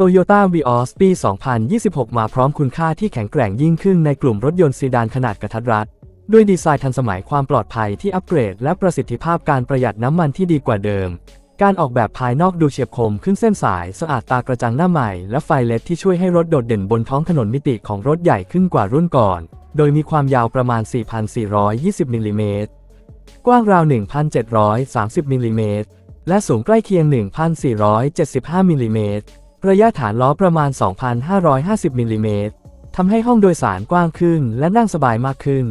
Toyota Vios ปี 2026 มาพร้อมคุณค่าที่แข็งแกร่งยิ่งขึ้นในกลุ่มรถยนต์ซีดานขนาดกระทัดรัด ด้วยดีไซน์ทันสมัยความปลอดภัยที่อัปเกรด และประสิทธิภาพการประหยัดน้ำมันที่ดีกว่าเดิม การออกแบบภายนอกดูเฉียบคมขึ้นเส้นสาย สะอาดตากระจังหน้าใหม่ และไฟเลดที่ช่วยให้รถโดดเด่นบนท้องถนนมิติของรถใหญ่ขึ้นกว่ารุ่นก่อน โดยมีความยาวประมาณ 4,420 มิลลิเมตร กว้างราว 1,730 มิลลิเมตร และสูงใกล้เคียง 1,475 มิลลิเมตร ระยะฐานล้อประมาณ 2,550มิลลิเมตรทำให้ห้องโดยสารกว้างขึ้นและนั่งสบายมากขึ้น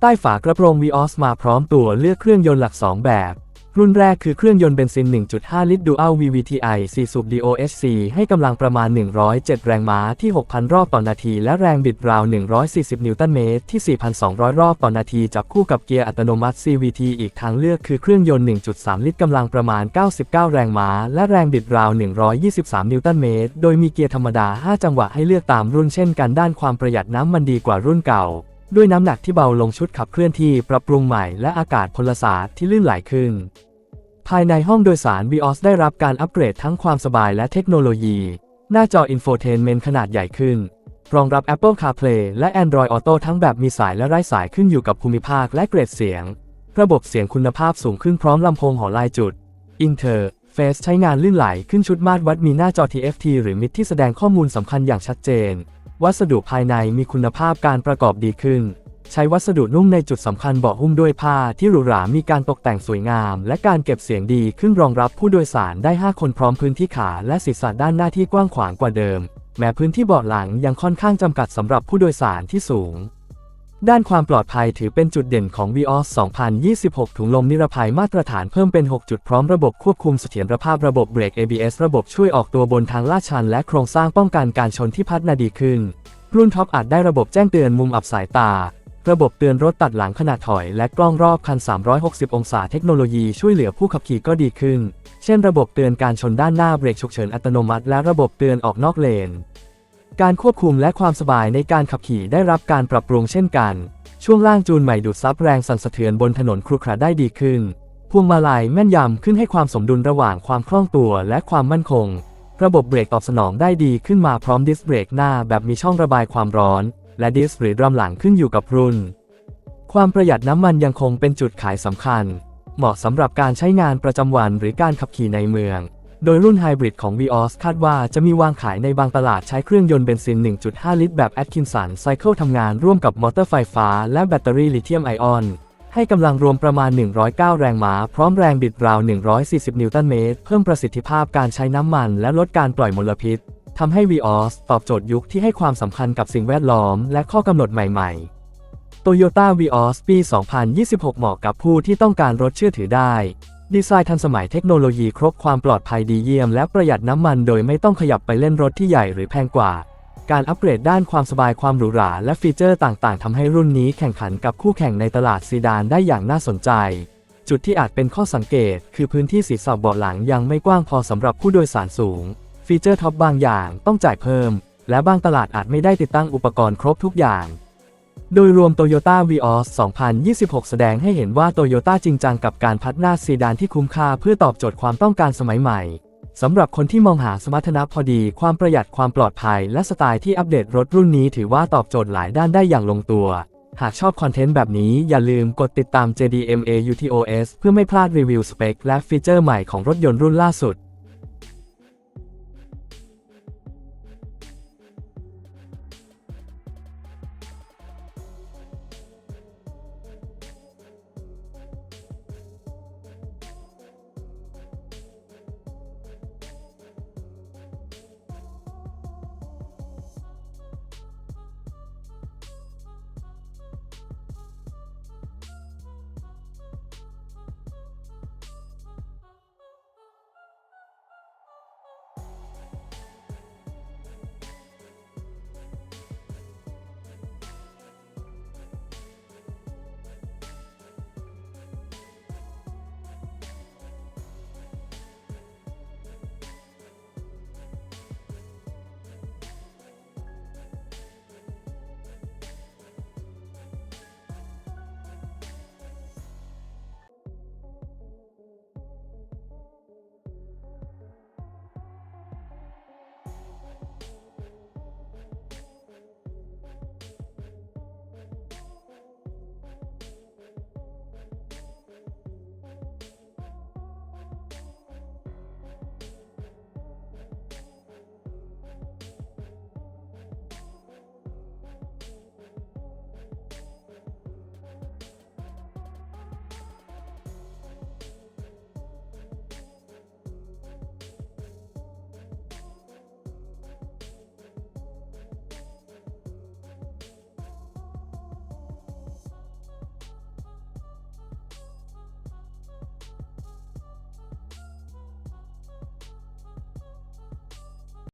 ใต้ฝากระโปรง Vios มาพร้อมตัวเลือกเครื่องยนต์หลัก 2 แบบ รุ่นแรกคือเครื่องยนต์เบนซิน 1.5 ลิตร Dual VVTi 4 สูบ DOHC ให้กำลังประมาณ 107 แรงม้าที่ 6,000 รอบต่อนาที และแรงบิดราว 140 นิวตันเมตรที่ 4,200 รอบต่อนาที จับคู่กับเกียร์อัตโนมัติ CVT อีกทางเลือกคือเครื่องยนต์ 1.3 ลิตรกำลังประมาณ 99 แรงม้า และแรงบิดราว 123 นิวตันเมตร โดยมีเกียร์ธรรมดา 5 จังหวะให้เลือกตามรุ่นเช่นกันด้านความประหยัดน้ำมันดีกว่ารุ่นเก่า ด้วยน้ำหนักที่เบาลงชุดขับเคลื่อนที่ปรับปรุงใหม่และอากาศพลศาสตร์ที่ลื่นไหลขึ้น ภายในห้องโดยสาร Vios ได้รับการอัปเกรดทั้งความสบายและเทคโนโลยี หน้าจอ Infotainment ขนาดใหญ่ขึ้น รองรับ Apple CarPlay และ Android Auto ทั้งแบบมีสายและไร้สายขึ้นอยู่กับภูมิภาคและเกรดเสียง ระบบเสียงคุณภาพสูงขึ้นพร้อมลำโพงหอลายจุด Interface ใช้งานลื่นไหลขึ้นชุดมาตรวัดมีหน้าจอ TFT หรือมิดที่แสดงข้อมูลสำคัญอย่างชัดเจน วัสดุภายในมีคุณภาพการประกอบดีขึ้น ใช้วัสดุนุ่มในจุดสำคัญเบาะหุ้มด้วยผ้าที่หรูหรามีการตกแต่งสวยงาม และการเก็บเสียงดีขึ้นรองรับผู้โดยสารได้ 5 คนพร้อมพื้นที่ขาและศีรษะด้านหน้าที่กว้างขวางกว่าเดิม แม้พื้นที่เบาะหลังยังค่อนข้างจำกัดสำหรับผู้โดยสารที่สูง ด้านความปลอดภัยถือเป็นจุดเด่นของ Vios 2026 ถุงลมนิรภัยมาตรฐานเพิ่มเป็น 6 จุดพร้อมระบบควบคุมเสถียรภาพระบบเบรก ABS ระบบช่วยออกตัวบนทางลาดชันและโครงสร้างป้องกันการชนที่พัฒนาดีขึ้น รุ่นท็อปอาจได้ระบบแจ้งเตือนมุมอับสายตา ระบบเตือนรถตัดหลังขณะถอย และกล้องรอบคัน 360 องศาเทคโนโลยีช่วยเหลือผู้ขับขี่ก็ดีขึ้น เช่น ระบบเตือนการชนด้านหน้าเบรกฉุกเฉินอัตโนมัติ และระบบเตือนออกนอกเลน การควบคุมและความสบายในการขับขี่ได้รับการปรับปรุงเช่นกัน ช่วงล่างจูนใหม่ดูดซับแรงสั่นสะเทือนบนถนนครุขระได้ดีขึ้น พวงมาลัยแม่นยำขึ้นให้ความสมดุลระหว่างความคล่องตัวและความมั่นคง ระบบเบรกตอบสนองได้ดีขึ้นมาพร้อมดิสเบรกหน้าแบบมีช่องระบายความร้อน และดิสหรือดรัมหลังขึ้นอยู่กับรุ่น ความประหยัดน้ำมันยังคงเป็นจุดขายสำคัญ เหมาะสำหรับการใช้งานประจำวันหรือการขับขี่ในเมือง โดยรุ่นไฮบริดของ Vios คาดว่าจะมีวางขายในบางตลาดใช้เครื่องยนต์เบนซิน 1.5 ลิตรแบบ Atkinson Cycle ทำงานร่วมกับมอเตอร์ไฟฟ้าและแบตเตอรี่ลิเธียมไอออน ให้กำลังรวมประมาณ 109 แรงม้า พร้อมแรงบิดราว 140 นิวตันเมตร เพิ่มประสิทธิภาพการใช้น้ำมันและลดการปล่อยมลพิษทำให้ Vios ตอบโจทย์ยุคที่ให้ความสำคัญกับสิ่งแวดล้อมและข้อกำหนดใหม่ๆ Toyota Vios ปี 2026 เหมาะกับผู้ที่ต้องการรถเชื่อถือได้ ดีไซน์ทันสมัยเทคโนโลยีครบความปลอดภัยดีเยี่ยม และประหยัดน้ำมันโดยไม่ต้องขยับไปเล่นรถที่ใหญ่หรือแพงกว่า การอัปเกรดด้านความสบายความหรูหราและฟีเจอร์ต่างๆทำให้รุ่นนี้แข่งขันกับคู่แข่งในตลาดซีดานได้อย่างน่าสนใจ จุดที่อาจเป็นข้อสังเกต คือพื้นที่ศีรษะเบาะหลังยังไม่กว้างพอสำหรับผู้โดยสารสูง ฟีเจอร์ท็อปบางอย่างต้องจ่ายเพิ่ม และบางตลาดอาจไม่ได้ติดตั้งอุปกรณ์ครบทุกอย่าง โดยรวม Toyota Vios 2026 แสดงให้เห็นว่า Toyota จริงจังกับการพัฒนาซีดานที่คุ้มค่าเพื่อตอบโจทย์ความต้องการสมัยใหม่สำหรับคนที่มองหาสมรรถนะพอดี ความประหยัดความปลอดภัย และสไตล์ที่อัปเดตรถรุ่นนี้ถือว่าตอบโจทย์หลายด้านได้อย่างลงตัว หากชอบคอนเทนต์แบบนี้อย่าลืมกดติดตาม JDMA UTOS เพื่อไม่พลาดรีวิวสเปคและฟีเจอร์ใหม่ของรถยนต์รุ่นล่าสุด